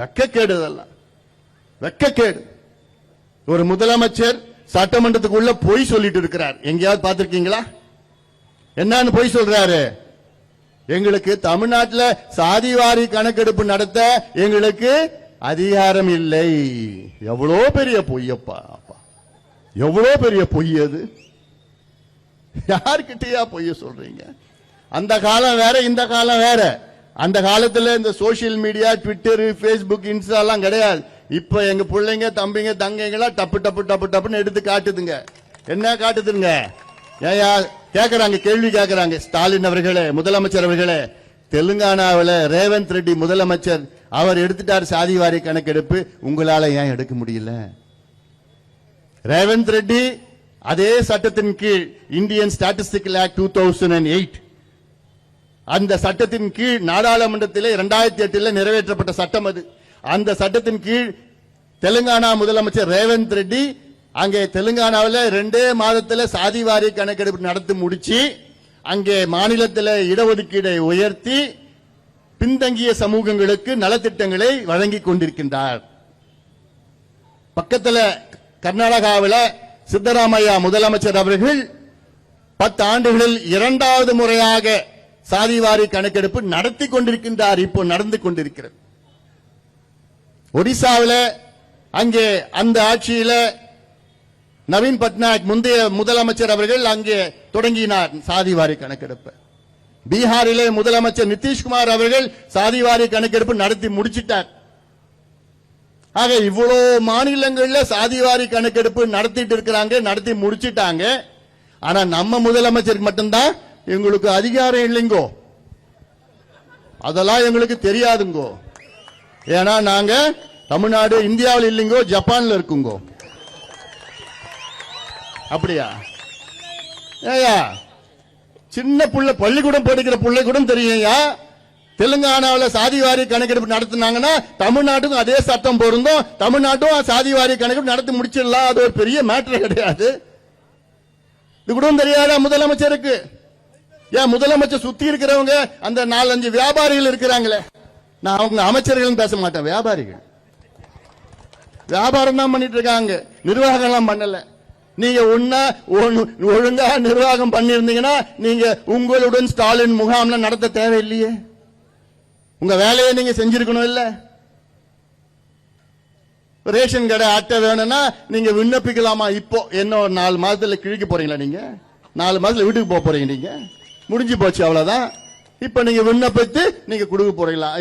வெக்கக்கேடு இதெல்லாம் வெக்கக்கேடு. ஒரு முதலமைச்சர் சட்டமன்றத்துக்குள்ள பொய் சொல்லிட்டு இருக்கிறார். எங்கேயாவது பார்த்திருக்கீங்களா? என்னன்னு பொய் சொல்றாரு? எங்களுக்கு தமிழ்நாட்டில் சாதிவாரி கணக்கெடுப்பு நடத்த எங்களுக்கு அதிகாரம் இல்லை. எவ்வளோ பெரிய பொய்யப்பா அப்பா. எவ்வளோ பெரிய பொய் அது? யார்கிட்டயா பொய்ய சொல்றீங்க? அந்த காலம் வேற இந்த காலம் வேற. அந்த காலத்துல இந்த social media Twitter Facebook Insta எல்லாம் கிடையாது. இப்ப எங்க பிள்ளைங்க தம்பிங்க தங்கைங்களாம் டப்பு டப்பு டப்பு டப்புன்னு எடுத்து காட்டுதுங்க. என்ன காட்டுதுங்க? ஏயா கேக்குறாங்க கேள்வி கேக்குறாங்க. ஸ்டாலின் அவர்களே முதலமைச்சர் அவர்களே தெலுங்கானாவில் ரேவந்த் ரெட்டி முதலமைச்சர் அவர் எடுத்துட்டார் சாதிவாரி கணக்கெடுப்பு. உங்களால ஏன் எடுக்க முடியல? ரேவந்த் ரெட்டி அதே சட்டத்தின் கீழ் Indian statistical act two thousand and eight அந்த சட்டத்தின் கீழ் நாடாளுமன்றத்தில் இரண்டாயிரத்தி எட்டில் நிறைவேற்றப்பட்ட சட்டம் அது. அந்த சட்டத்தின் கீழ் தெலுங்கானா முதலமைச்சர் ரேவந்த் ரெட்டி அங்கே தெலுங்கானாவில் ரெண்டே மாதத்துல சாதிவாரி கணக்கெடுப்பு நடத்தி முடிச்சு அங்கே மாநிலத்தில் இடஒதுக்கீடை உயர்த்தி பின்தங்கிய சமூகங்களுக்கு நலத்திட்டங்களை வழங்கி கொண்டிருக்கின்றார். பக்கத்தில் கர்நாடகாவில் சித்தராமையா முதலமைச்சர் அவர்கள் பத்து ஆண்டுகளில் இரண்டாவது முறையாக சாதிவாரி கணக்கெடுப்பு நடத்தி கொண்டிருக்கின்றார் இப்போ நடந்து கொண்டிருக்கிறது. ஒடிசாவில் அங்கே அந்த ஆட்சியில நவீன் பட்நாயக் முந்தைய முதலமைச்சர் அவர்கள் அங்கே தொடங்கினார் சாதிவாரி கணக்கெடுப்பு. பீகாரிலே முதலமைச்சர் நிதிஷ்குமார் அவர்கள் சாதிவாரி கணக்கெடுப்பு நடத்தி முடிச்சிட்டார். ஆக இவ்வளோ மாநிலங்களில் சாதிவாரி கணக்கெடுப்பு நடத்திட்டு இருக்கிறாங்க நடத்தி முடிச்சிட்டாங்க. ஆனா நம்ம முதலமைச்சருக்கு மட்டும்தான் எங்களுக்கு அதிகாரம் இல்லைங்கோ. அதெல்லாம் எங்களுக்கு தெரியாதுங்கோ. ஏன்னா நாங்க தமிழ்நாடு இந்தியாவில் இல்லைங்கோ ஜப்பான்ல இருக்குங்கோ. அப்படியா? ஏயா சின்ன புள்ள பள்ளிக்கூடம் படிக்கிற பிள்ளை கூட தெரியும்யா தெலுங்கானாவில் சாதிவாரி கணக்கெடுப்பு நடத்தினாங்கன்னா தமிழ்நாட்டுக்கும் அதே சட்டம் பொருந்தும். தமிழ்நாட்டும் சாதிவாரி கணக்கெடுப்பு நடத்தி முடிச்சிடலாம். அது ஒரு பெரிய மேட்டர் கிடையாது. இது கூட தெரியாதா முதலமைச்சருக்கு? ஏன் முதலமைச்சர் சுத்தி இருக்கிறவங்க அந்த நாலஞ்சு வியாபாரிகள் இருக்கிறாங்களே? நான் அவங்க அமைச்சர்கள் பேச மாட்டேன் வியாபாரிகள். வியாபாரம் தான் பண்ணிட்டு இருக்காங்க. நிர்வாகம் எல்லாம் பண்ணல. நீங்க ஒன்னா ஒழுங்கா நிர்வாகம் பண்ணிருந்தீங்கன்னா நீங்க உங்களுடன் ஸ்டாலின் முகாம்ல நடத்த தேவையில்லையே. உங்க வேலையை நீங்க செஞ்சிருக்கணும் இல்ல? ரேஷன் கடை அட்டை வேணும்னா நீங்க விண்ணப்பிக்கலாமா இப்போ? என்ன ஒரு நாலு மாதத்துல கிழிக்க போறீங்களா நீங்க? நாலு மாதத்துல வீட்டுக்கு போக போறீங்க நீங்க? முடிஞ்சு போச்சு அவ்வளவுதான். இப்ப நீங்க விண்ணப்பித்து நீங்க கொடுக்க போறீங்களா?